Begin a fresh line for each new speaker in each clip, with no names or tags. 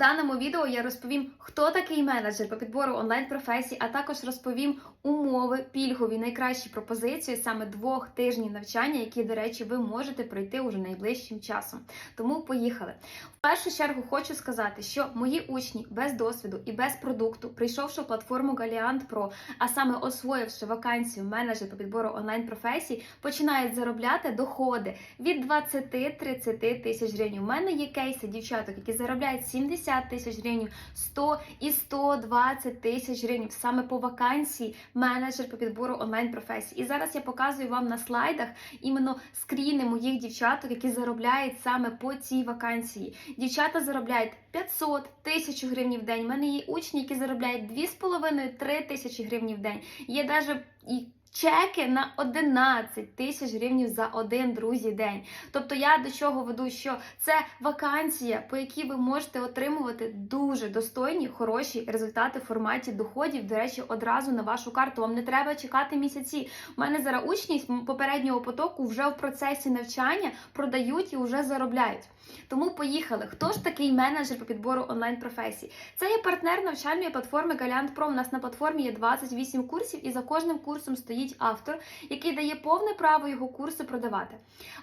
Даному відео я розповім, хто такий менеджер по підбору онлайн-професій, а також розповім умови, пільгові, найкращі пропозиції саме двох тижнів навчання, які, до речі, ви можете пройти уже найближчим часом. Тому поїхали. В першу чергу хочу сказати, що мої учні без досвіду і без продукту, прийшовши в платформу Galiant Pro, а саме освоївши вакансію менеджер по підбору онлайн-професій, починають заробляти доходи від 20-30 тисяч гривень. У мене є кейси дівчаток, які заробляють 70 тисяч гривень, 100 і 120 тисяч гривень саме по вакансії менеджер по підбору онлайн-професій. І зараз я показую вам на слайдах іменно скріни моїх дівчаток, які заробляють саме по цій вакансії. Дівчата заробляють 500 тисяч гривень в день. У мене є учні, які заробляють 2,5-3 тисячі гривень в день. Є навіть і чеки на 11 тисяч гривень за один друзі день. Тобто я до чого веду, що це вакансія, по якій ви можете отримувати дуже достойні, хороші результати в форматі доходів. До речі, одразу на вашу карту. Вам не треба чекати місяці. У мене зараз учні попереднього потоку вже в процесі навчання продають і вже заробляють. Тому поїхали. Хто ж такий менеджер по підбору онлайн-професій? Це є партнер навчальної платформи Galiant Pro. У нас на платформі є 28 курсів, і за кожним курсом стоїть автор, який дає повне право його курси продавати.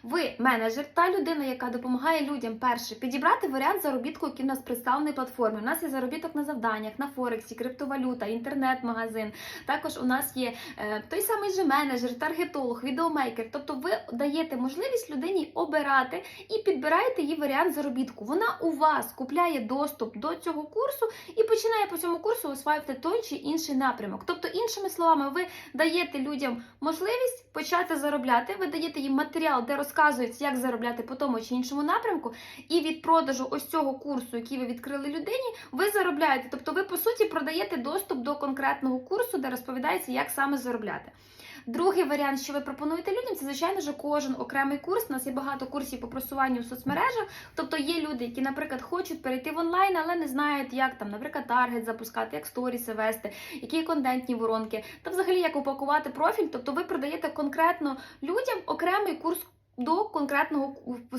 Ви менеджер та людина, яка допомагає людям перше підібрати варіант заробітку, який в нас представлений платформі. У нас є заробіток на завданнях, на Форексі, криптовалюта, інтернет-магазин. Також у нас є е, той самий же менеджер, таргетолог, відеомейкер. Тобто ви даєте можливість людині обирати і підбираєте її варіант заробітку. Вона у вас купляє доступ до цього курсу і починає по цьому курсу осваювати той чи інший напрямок. Тобто, іншими словами, ви даєте людям можливість почати заробляти, ви даєте їм матеріал, де розказується, як заробляти по тому чи іншому напрямку, і від продажу ось цього курсу, який ви відкрили людині, ви заробляєте. Тобто, ви по суті продаєте доступ до конкретного курсу, де розповідається, як саме заробляти. Другий варіант, що ви пропонуєте людям, це звичайно ж кожен окремий курс. У нас є багато курсів по просуванню в соцмережах. Тобто є люди, які, наприклад, хочуть перейти в онлайн, але не знають, як там, наприклад, таргет запускати, як сторіси вести, які контентні воронки, та взагалі як упакувати профіль. Тобто ви продаєте конкретно людям окремий курс. До конкретного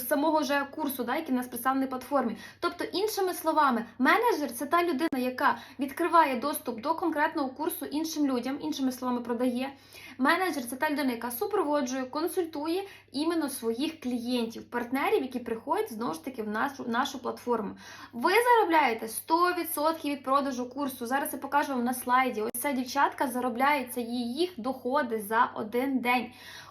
самого же курсу, да, який у нас представлений на платформі. Тобто, іншими словами, менеджер це та людина, яка відкриває доступ до конкретного курсу іншим людям, іншими словами, продає. Менеджер це та людина, яка супроводжує, консультує іменно своїх клієнтів, партнерів, які приходять знову ж таки в нашу нашу платформу. Ви заробляєте 100% від продажу курсу. Зараз я покажу вам на слайді. Ось ця дівчатка заробляє це їх доходи за один день.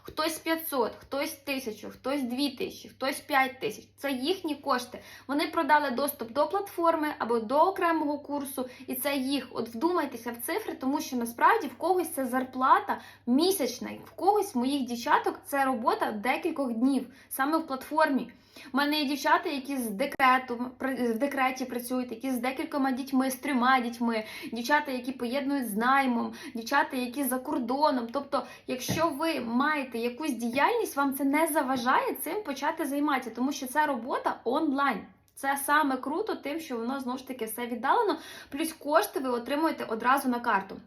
Хтось 500, хтось 1000, хтось 2000, хтось 5000. Це їхні кошти. Вони продали доступ до платформи або до окремого курсу, і це їх. От вдумайтеся в цифри, тому що насправді в когось це зарплата місячна, в когось моїх дівчаток це робота декількох днів саме в платформі. У мене є дівчата, які з декрету в декреті працюють, які з декількома дітьми, з трьома дітьми, дівчата, які поєднують з наймом, дівчата, які за кордоном. Тобто, якщо ви маєте якусь діяльність, вам це не заважає цим почати займатися, тому що це робота онлайн. Це саме круто, тим, що воно знову ж таки все віддалено, плюс кошти ви отримуєте одразу на карту.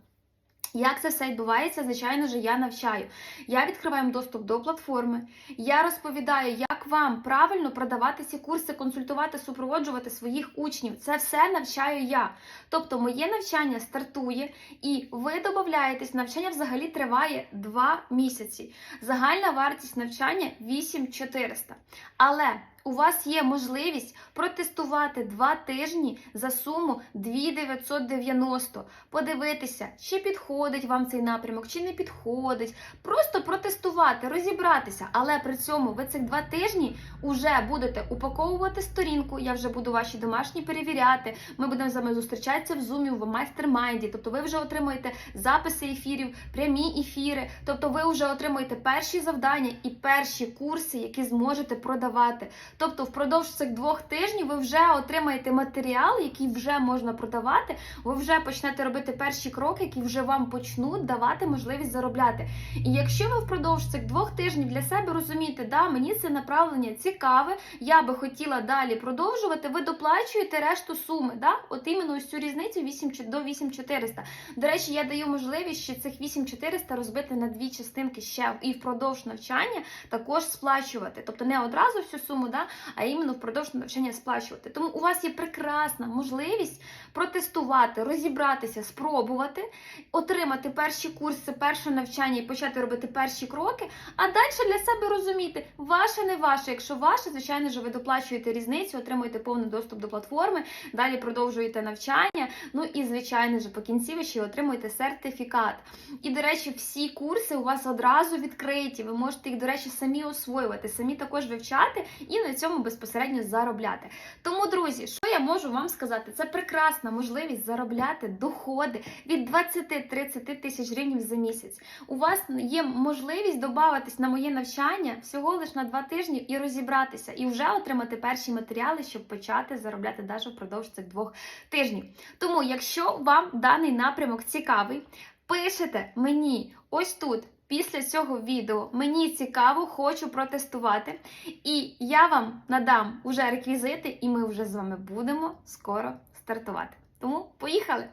Як це все відбувається, звичайно ж, я навчаю. Я відкриваю доступ до платформи. Я розповідаю, як вам правильно продавати ці курси, консультувати, супроводжувати своїх учнів. Це все навчаю я. Тобто, моє навчання стартує, і ви додаєтесь, навчання взагалі триває 2 місяці. Загальна вартість навчання 8400. Але у вас є можливість протестувати два тижні за суму 2990, подивитися, чи підходить вам цей напрямок, чи не підходить. Просто протестувати, розібратися. Але при цьому ви цих два тижні вже будете упаковувати сторінку. Я вже буду ваші домашні перевіряти. Ми будемо з вами зустрічатися в зумі, в майстер-майнді. Тобто ви вже отримуєте записи ефірів, прямі ефіри. Тобто ви вже отримуєте перші завдання і перші курси, які зможете продавати. Тобто, впродовж цих двох тижнів ви вже отримаєте матеріал, який вже можна продавати. Ви вже почнете робити перші кроки, які вже вам почнуть давати можливість заробляти. І якщо ви впродовж цих двох тижнів для себе розумієте, да, мені це направлення цікаве, я би хотіла далі продовжувати, ви доплачуєте решту суми. Да? От іменно ось цю різницю 8 до 8400. До речі, я даю можливість ще цих 8400 розбити на дві частинки ще і впродовж навчання також сплачувати. Тобто не одразу всю суму, да, кінця, а іменно впродовж навчання сплачувати. Тому у вас є прекрасна можливість протестувати, розібратися, спробувати, отримати перші курси, перше навчання і почати робити перші кроки. А далі для себе розуміти, ваше не ваше. Якщо ваше, звичайно ж, ви доплачуєте різницю, отримуєте повний доступ до платформи, далі продовжуєте навчання. Ну і звичайно ж, по кінці ви ще отримуєте сертифікат. І, до речі, всі курси у вас одразу відкриті. Ви можете їх, до речі, самі освоювати, самі також вивчати і на цьому безпосередньо заробляти. Тому, друзі, що я можу вам сказати? Це прекрасна можливість заробляти доходи від 20-30 тисяч гривень за місяць. У вас є можливість додатись на моє навчання всього лише на два тижні і розібратися, і вже отримати перші матеріали, щоб почати заробляти навіть впродовж цих двох тижнів. Тому, якщо вам даний напрямок цікавий, пишете мені ось тут. Після цього відео мені цікаво, хочу протестувати, і я вам надам уже реквізити, і ми вже з вами будемо скоро стартувати. Тому поїхали!